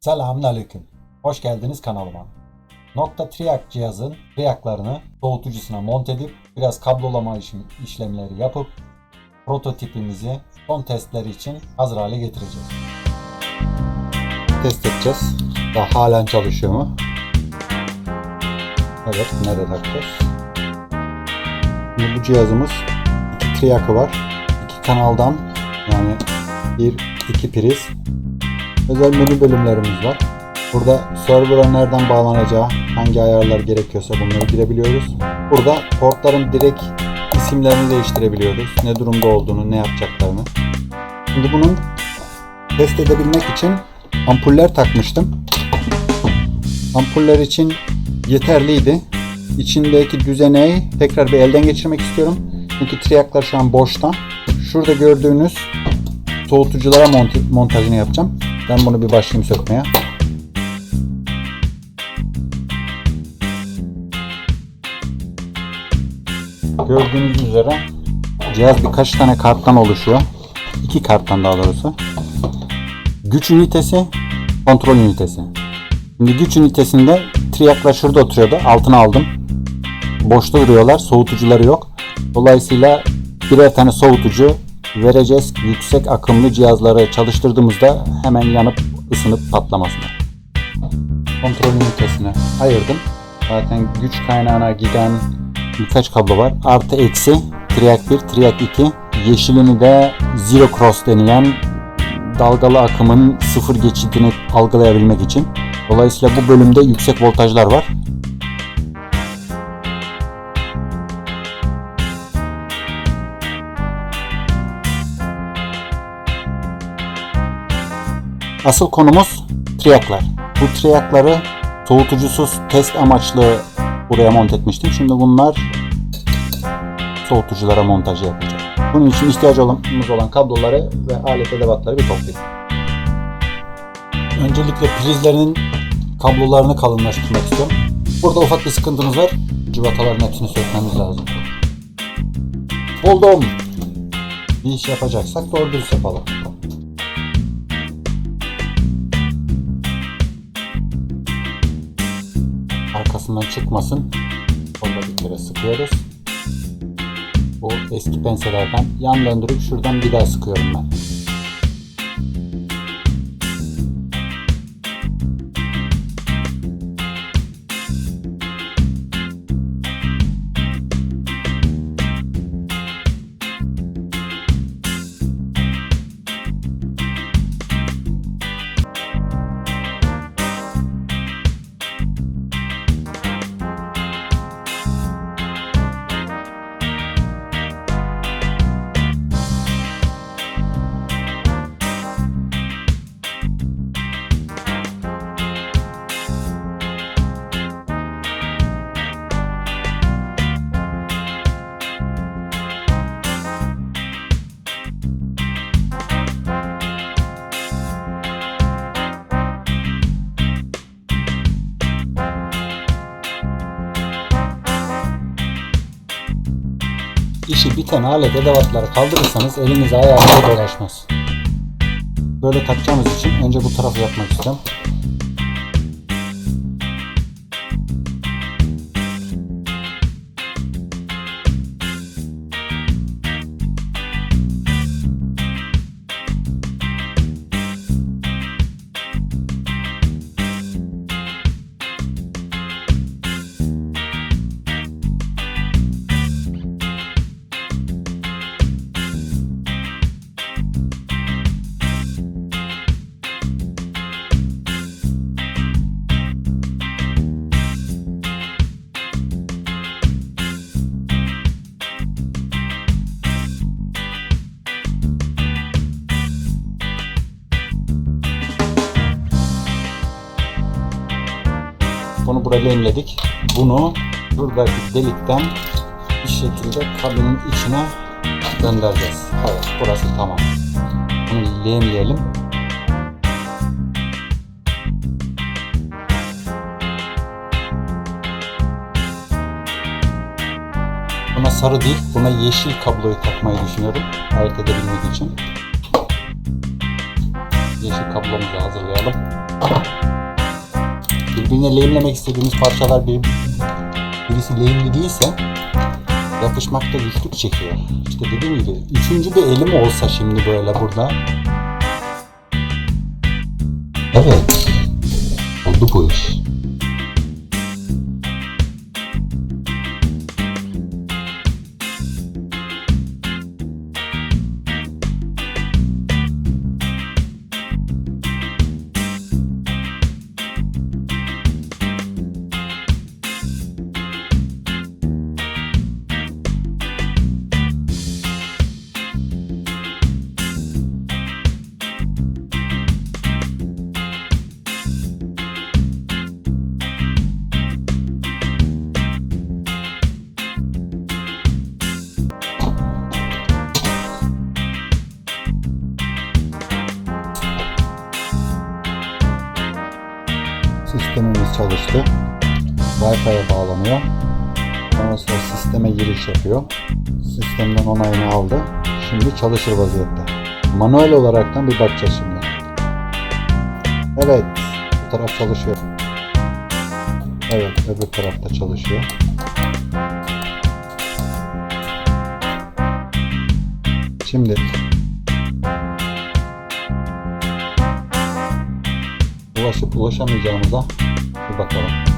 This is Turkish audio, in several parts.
Selamünaleyküm. Hoş geldiniz kanalıma. Nokta Triac cihazın triaklarını soğutucusuna monte edip biraz kablolama işlemleri yapıp prototipimizi son testleri için hazır hale getireceğiz. Test edeceğiz. Daha halen çalışıyor mu? Evet, nerede takacağız? Şimdi bu cihazımız iki triakı var. İki kanaldan yani bir iki priz özel menü bölümlerimiz var. Burada server'a nereden bağlanacağı, hangi ayarlar gerekiyorsa bunları girebiliyoruz. Burada portların direkt isimlerini değiştirebiliyoruz. Ne durumda olduğunu, ne yapacaklarını. Şimdi bunun test edebilmek için ampuller takmıştım. Ampuller için yeterliydi. İçindeki düzeneyi tekrar bir elden geçirmek istiyorum. Çünkü triaklar şu an boşta. Şurada gördüğünüz soğutuculara montajını yapacağım. Ben bunu bir başlayayım sökmeye. Gördüğünüz üzere cihaz birkaç tane karttan oluşuyor. İki karttan daha doğrusu. Güç ünitesi, kontrol ünitesi. Şimdi güç ünitesinde triaklar şurada oturuyordu. Altına aldım. Boşta duruyorlar. Soğutucuları yok. Dolayısıyla birer tane soğutucu vereceğiz. Yüksek akımlı cihazları çalıştırdığımızda hemen yanıp ısınıp patlamasına. Kontrol ünitesine ayırdım. Zaten güç kaynağına giden birkaç kablo var. Artı eksi triak 1, triak 2. Yeşilini de zero cross denilen dalgalı akımın sıfır geçidini algılayabilmek için. Dolayısıyla bu bölümde yüksek voltajlar var. Asıl konumuz triaklar. Bu triakları soğutucusuz test amaçlı buraya monte etmiştim. Şimdi bunlar soğutuculara montajı yapacağım. Bunun için ihtiyacımız olan kabloları ve alet edevatları bir toplayayım. Öncelikle prizlerinin kablolarını kalınlaştırmak istiyorum. Burada ufak bir sıkıntımız var. Cıvataların hepsini sökmemiz lazım. Buldum. Bir iş yapacaksak doğru dürüst yapalım. Arkasından çıkmasın. Orada bir kere sıkıyoruz. Bu eski penselerden yan döndürüp şuradan bir daha sıkıyorum ben. İşi biten alet edevatları kaldırırsanız eliniz ayağınıza dolaşmaz. Böyle takacağımız için önce bu tarafı yapmak istiyorum. Bunu buraya lehimledik. Bunu buradaki delikten bir şekilde kabinin içine göndereceğiz. Evet burası tamam. Bunu lehimleyelim. Buna sarı değil, buna yeşil kabloyu takmayı düşünüyorum. Ayırt edebilmek için. Yeşil kablomuzu hazırlayalım. Birbirine lehimlemek istediğimiz parçalar bir, birisi lehimli değilse yapışmakta güçlük çekiyor. İşte dediğim gibi üçüncü bir elim olsa şimdi böyle burada. Evet. Oldu bu iş. Çalıştı. Wi-Fi'ye bağlanıyor. Ondan sonra sisteme giriş yapıyor. Sistemden onayını aldı. Şimdi çalışır vaziyette. Manuel olaraktan bir bakacağız şimdi. Evet. Bu taraf çalışıyor. Evet. Öbür tarafta çalışıyor. Şimdi ulaşıp ulaşamayacağımıza bir bakalım.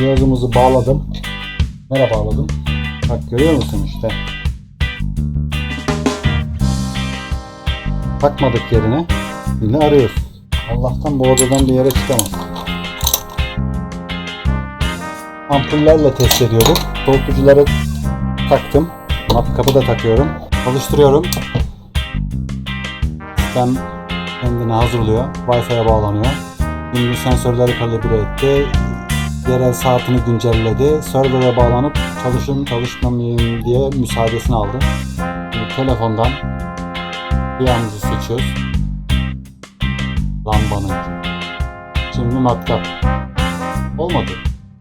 Cihazımızı bağladım. Nereye bağladım? Bak görüyor musun işte. Takmadık yerine. Şimdi arıyoruz. Allah'tan bu odadan bir yere çıkamaz. Ampullerle test ediyorum. Soğutucuları taktım. Matkapı da takıyorum. Çalıştırıyorum. Sistem kendini hazırlıyor. Wi-Fi'ye bağlanıyor. Şimdi sensörleri kalibre etti yerel saatini güncelledi. Server'a bağlanıp çalışın çalışmamayayım diye müsaadesini aldı. Şimdi telefondan bir yanımızı seçiyoruz. Lambanın. Şimdi matkap. Olmadı.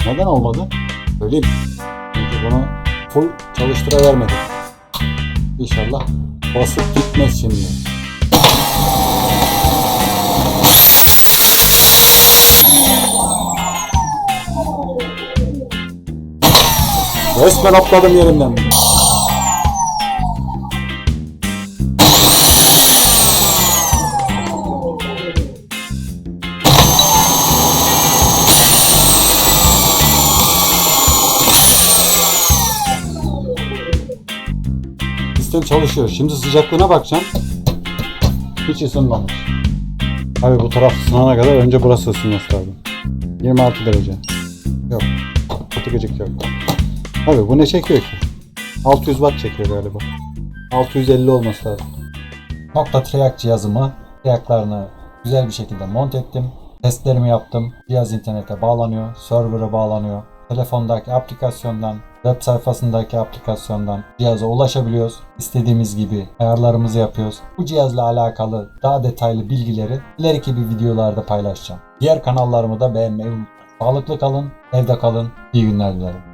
Neden olmadı? Söyleyeyim. Çünkü bunu full çalıştıravermedik. İnşallah basıp gitmez şimdi. Resmen atladım yerimden. Sistem çalışıyor. Şimdi sıcaklığına bakacağım. Hiç ısınmamış. Abi bu taraf ısınana kadar önce burası ısınması lazım. 26 derece. Yok. Kutu gıcık yok. Abi bu ne çekiyor ki? 600 watt çekiyor galiba. 650 olması lazım. Nokta triak cihazımı, triaklarını güzel bir şekilde monte ettim. Testlerimi yaptım. Cihaz internete bağlanıyor, server'a bağlanıyor. Telefondaki aplikasyondan, web sayfasındaki aplikasyondan cihaza ulaşabiliyoruz. İstediğimiz gibi ayarlarımızı yapıyoruz. Bu cihazla alakalı daha detaylı bilgileri ileriki bir videolarda paylaşacağım. Diğer kanallarımı da beğenmeyi unutmayın. Sağlıklı kalın, evde kalın, iyi günler dilerim.